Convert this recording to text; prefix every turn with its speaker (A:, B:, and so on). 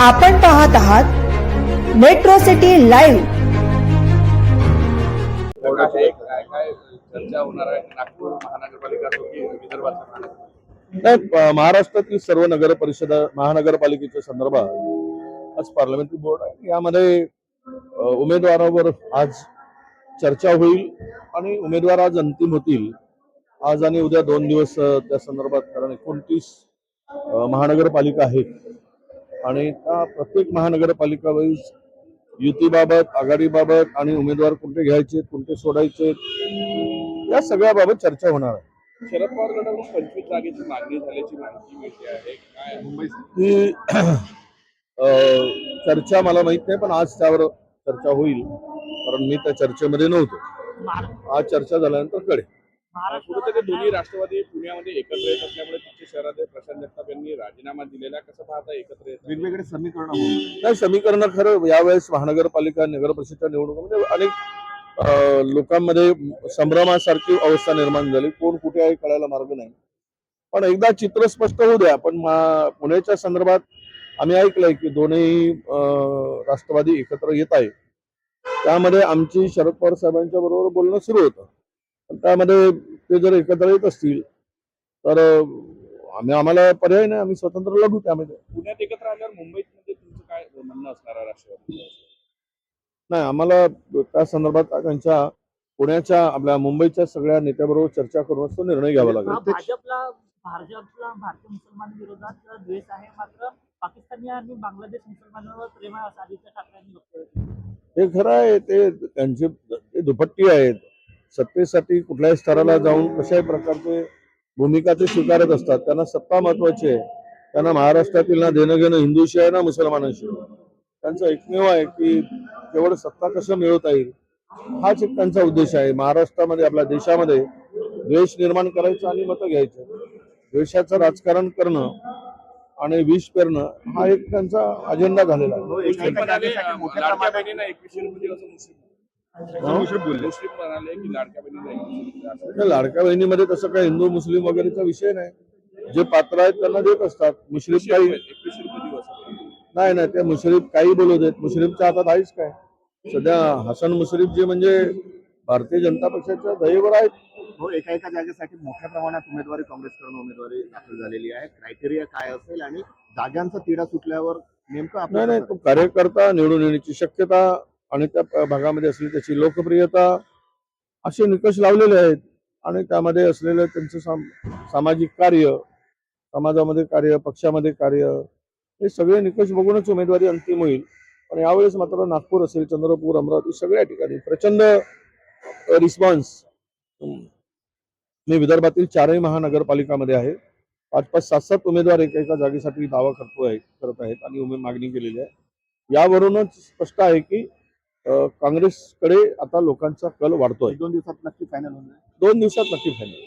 A: आपण पाहत आहात मेट्रो सिटी लाईव्ह
B: नागपूर महानगरपालिका
C: नाही महाराष्ट्रातील सर्व नगर परिषद महानगरपालिकेच्या संदर्भात आज पार्लमेंटरी बोर्ड आहे. यामध्ये उमेदवारावर आज चर्चा होईल आणि उमेदवार आज अंतिम होतील. आज आणि उद्या दोन दिवस त्या संदर्भात कारण एकोणतीस महानगरपालिका आहेत. आणि त्या प्रत्येक महानगरपालिका वाईज युतीबाबत आघाडीबाबत आणि उमेदवार कोणते घ्यायचे कोणते सोडायचे या सगळ्याबाबत चर्चा होणार आहे.
B: शरद पवार गटाकडून पंचवीस जागेची मागणी झाल्याची माहिती मिळते आहे. काय मुंबई
C: चर्चा मला माहीत नाही पण आज त्यावर चर्चा होईल. कारण मी त्या चर्चेमध्ये नव्हतो. आज चर्चा झाल्यानंतर कळेल.
B: दोन्ही राष्ट्रवादी पुण्यामध्ये एकत्र येत असल्यामुळे तिथे शहराध्यक्ष प्रशांत जगताप यांनी राजीनामा दिलेला. कसं पाहता एकत्र येत
D: वेगवेगळे समीकरण
C: नाही समीकरण खरं यावेळेस महानगरपालिका नगर परिषदच्या निवडणुकीमध्ये अनेक अं, लोकांमध्ये संभ्रमासारखी अवस्था निर्माण झाली. कोण कुठे आहे कळायला मार्ग नाही. पण एकदा चित्र स्पष्ट होऊ द्या. पण पुण्याच्या संदर्भात आम्ही ऐकलंय की दोन्ही राष्ट्रवादी एकत्र येत आहे त्यामध्ये आमची शरद पवार साहेबांच्या बरोबर बोलणं सुरू होतं. त्यामध्ये ते जर एकत्र येत असतील तर आम्ही आम्हाला पर्याय नाही आम्ही स्वतंत्र लढू त्यामध्ये
B: पुण्यात एकत्र आल्यावर मुंबईत म्हणजे तुमचं काय म्हणणं असणार आहे राष्ट्रवादी
C: नाही आम्हाला त्या संदर्भात त्यांच्या पुण्याच्या आपल्या मुंबईच्या सगळ्या नेत्याबरोबर चर्चा करूनच तो निर्णय घ्यावा लागेल.
E: हा भाजपला भाजपला भारतीय मुसलमान विरोधात द्वेष आहे मात्र पाकिस्तानी आणि बांगलादेश मुसलमानांवर प्रेम आहे असं आदित्य केलं.
C: हे खरं आहे ते त्यांचे ते दुपट्टी आहेत. सत्तेसाठी कुठल्याही स्तराला जाऊन कशाही प्रकारचे भूमिका ते स्वीकारत असतात त्यांना सत्ता महत्वाची आहे त्यांना महाराष्ट्रातील ना देणं घेणं हिंदूशी आहे ना मुसलमानांशी त्यांचं एकमेव आहे की केवळ सत्ता कसं मिळवता येईल हाच एक त्यांचा उद्देश आहे महाराष्ट्रामध्ये आपल्या देशामध्ये द्वेष निर्माण करायचं आणि मतं घ्यायचं द्वेषाचं राजकारण करणं आणि विष पेरणं हा एक त्यांचा अजेंडा झालेला आहे
B: लाडक्या?
D: मुश्रीफ बोलले.
B: म्हणाले की
C: बहिणीमध्ये तसं काही हिंदू मुस्लिम वगैरेचा विषय नाही. जे पात्र आहेत त्यांना देत असतात. मुश्रीफ काही
B: रुपये दिवस
C: नाही नाही ते मुश्रीफ काही बोलू देत. मुश्रीफच्या हातात आहेच काय? सध्या हसन मुश्रीफ जे म्हणजे भारतीय जनता पक्षाच्या दयेवर आहेत.
D: हो एका एका जागेसाठी मोठ्या प्रमाणात उमेदवारी काँग्रेसकडून उमेदवारी दाखल झालेली आहे. क्रायटेरिया काय असेल आणि जागांचा तिढा सुटल्यावर नेमकं
C: नाही नाही तो कार्यकर्ता निवडून येण्याची शक्यता आणि त्या भागामध्ये असलेली त्याची लोकप्रियता असे निकष लावलेले आहेत. आणि त्यामध्ये असलेलं त्यांचं साम सामाजिक कार्य समाजामध्ये कार्य पक्षामध्ये कार्य हे सगळे निकष बघूनच उमेदवारी अंतिम होईल. पण यावेळेस मात्र नागपूर असेल चंद्रपूर अमरावती सगळ्या ठिकाणी प्रचंड रिस्पॉन्स मी विदर्भातील चारही महानगरपालिकामध्ये आहे. पाच पाच सात सात उमेदवार एका एका जागेसाठी दावा करतो आहे करत आहेत आणि उमे मागणी केलेली आहे. यावरूनच स्पष्ट आहे की काँग्रेसकडे आता लोकांचा कल वाढतोय
D: दोन दिवसात नक्की फायनल होणार.
C: दोन दिवसात नक्की फायनल